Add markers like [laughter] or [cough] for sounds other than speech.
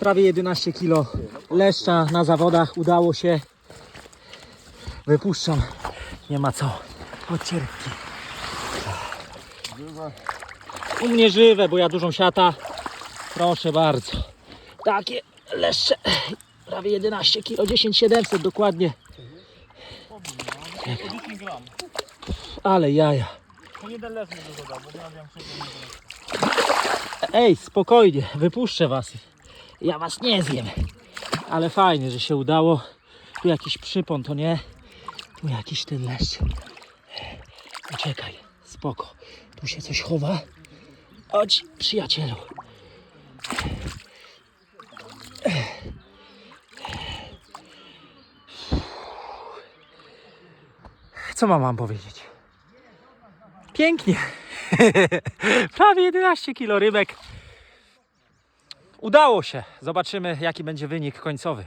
prawie 11 kg leszcza na zawodach. Udało się. Wypuszczam. Nie ma co. Chodźcie rybki. U mnie żywe, bo ja dużą siata. Proszę bardzo. Takie leszcze. Prawie 11 kg, 10 700 dokładnie. Po 10 gram. Ale jaja. Ej, spokojnie, wypuszczę was. Ja was nie zjem. Ale fajnie, że się udało. Tu jakiś przypon, to nie. Tu jakiś ten leszcz. Uciekaj, spoko. Tu się coś chowa. Chodź, przyjacielu. Co mam wam powiedzieć? Pięknie. [laughs] Prawie 11 kilo rybek. Udało się. Zobaczymy, jaki będzie wynik końcowy.